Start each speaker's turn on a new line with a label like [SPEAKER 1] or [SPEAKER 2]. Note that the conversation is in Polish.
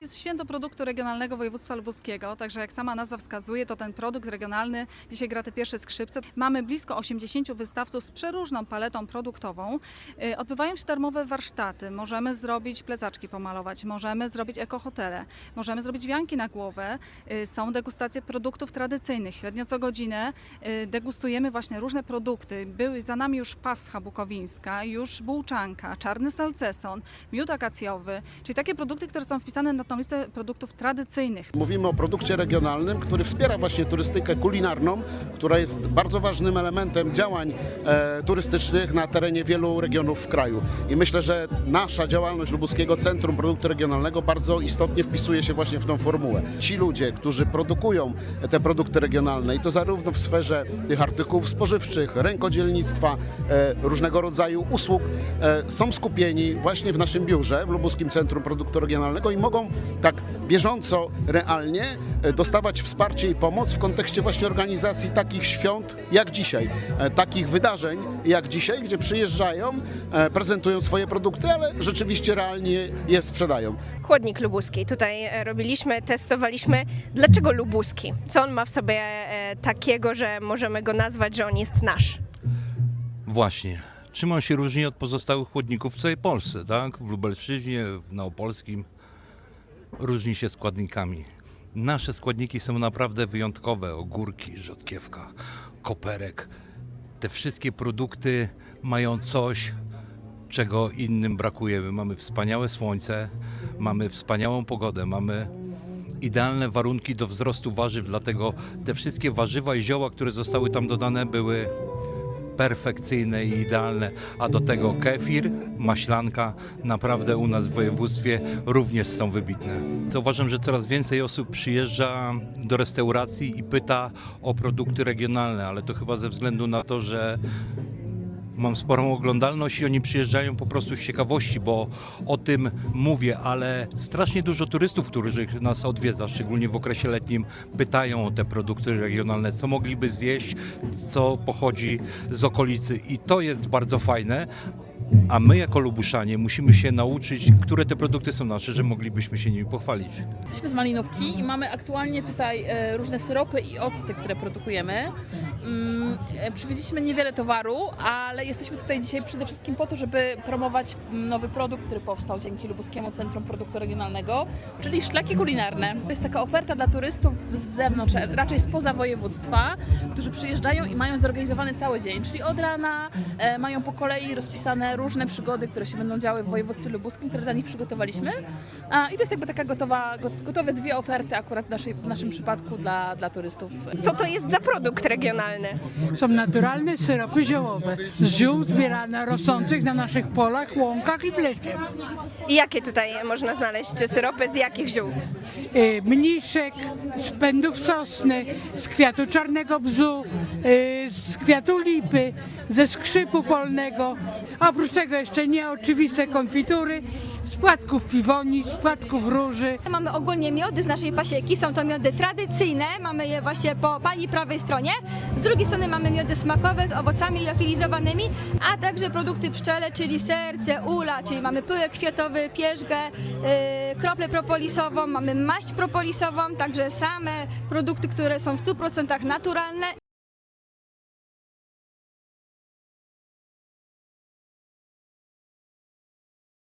[SPEAKER 1] Jest święto produktu regionalnego województwa lubuskiego, także jak sama nazwa wskazuje, to ten produkt regionalny dzisiaj gra te pierwsze skrzypce. Mamy blisko 80 wystawców z przeróżną paletą produktową. Y, Odbywają się darmowe warsztaty. Możemy zrobić plecaczki pomalować, możemy zrobić ekohotele, możemy zrobić wianki na głowę. Y, Są degustacje produktów tradycyjnych. Średnio co godzinę y, degustujemy właśnie różne produkty. Były za nami już pascha bukowińska, już bułczanka, czarny salceson, miód akacjowy, czyli takie produkty, które są wpisane na tą listę produktów tradycyjnych.
[SPEAKER 2] Mówimy o produkcie regionalnym, który wspiera właśnie turystykę kulinarną, która jest bardzo ważnym elementem działań e, turystycznych na terenie wielu regionów w kraju. I myślę, że nasza działalność Lubuskiego Centrum Produktu Regionalnego bardzo istotnie wpisuje się właśnie w tą formułę. Ci ludzie, którzy produkują te produkty regionalne i to zarówno w sferze tych artykułów spożywczych, rękodzielnictwa, e, różnego rodzaju usług, e, są skupieni właśnie w naszym biurze w Lubuskim Centrum Produktu Regionalnego i mogą tak bieżąco, realnie e, dostawać wsparcie i pomoc w kontekście właśnie organizacji takich świąt jak dzisiaj, e, takich wydarzeń jak dzisiaj, gdzie przyjeżdżają, e, prezentują swoje produkty, ale rzeczywiście realnie je sprzedają.
[SPEAKER 3] Chłodnik lubuski. Tutaj robiliśmy, testowaliśmy. Dlaczego lubuski? Co on ma w sobie takiego, że możemy go nazwać, że on jest nasz?
[SPEAKER 4] Właśnie. Czym on się różni od pozostałych chłodników w całej Polsce, tak? W Lubelszczyźnie, w Małopolskim. Różni się składnikami. Nasze składniki są naprawdę wyjątkowe. Ogórki, rzodkiewka, koperek. Te wszystkie produkty mają coś, czego innym brakuje. My mamy wspaniałe słońce, mamy wspaniałą pogodę, mamy idealne warunki do wzrostu warzyw, dlatego te wszystkie warzywa i zioła, które zostały tam dodane, były perfekcyjne i idealne, a do tego kefir, maślanka naprawdę u nas w województwie również są wybitne. Zauważam, że coraz więcej osób przyjeżdża do restauracji i pyta o produkty regionalne, ale to chyba ze względu na to, że mam sporą oglądalność i oni przyjeżdżają po prostu z ciekawości, bo o tym mówię, ale strasznie dużo turystów, którzy nas odwiedza, szczególnie w okresie letnim, pytają o te produkty regionalne, co mogliby zjeść, co pochodzi z okolicy i to jest bardzo fajne. A my jako Lubuszanie musimy się nauczyć, które te produkty są nasze, że moglibyśmy się nimi pochwalić.
[SPEAKER 5] Jesteśmy z Malinówki i mamy aktualnie tutaj e, różne syropy i octy, które produkujemy. Mm, e, Przywieźliśmy niewiele towaru, ale jesteśmy tutaj dzisiaj przede wszystkim po to, żeby promować nowy produkt, który powstał dzięki Lubuskiemu Centrum Produktu Regionalnego, czyli szlaki kulinarne. To jest taka oferta dla turystów z zewnątrz, raczej spoza województwa, którzy przyjeżdżają i mają zorganizowany cały dzień, czyli od rana e, mają po kolei rozpisane różne przygody, które się będą działy w województwie lubuskim, które dla nich przygotowaliśmy. A, I to jest jakby taka gotowa, go- gotowe dwie oferty akurat w, naszej, w naszym przypadku dla, dla turystów.
[SPEAKER 3] Co to jest za produkt regionalny?
[SPEAKER 6] Są naturalne syropy ziołowe z ziół zbierane, rosnących na naszych polach, łąkach i w lesie.
[SPEAKER 3] I jakie tutaj można znaleźć syropy? Z jakich ziół?
[SPEAKER 6] Y, Mniszek, z pędów sosny, z kwiatu czarnego bzu, y, z kwiatu lipy, ze skrzypu polnego. Oprócz tego jeszcze nieoczywiste konfitury, z płatków piwoni, z płatków róży.
[SPEAKER 7] Mamy ogólnie miody z naszej pasieki, są to miody tradycyjne, mamy je właśnie po pani prawej stronie. Z drugiej strony mamy miody smakowe z owocami liofilizowanymi, a także produkty pszczele, czyli serce, ula, czyli mamy pyłek kwiatowy, pierzgę, yy, kroplę propolisową, mamy maść propolisową, także same produkty, które są w 100% naturalne.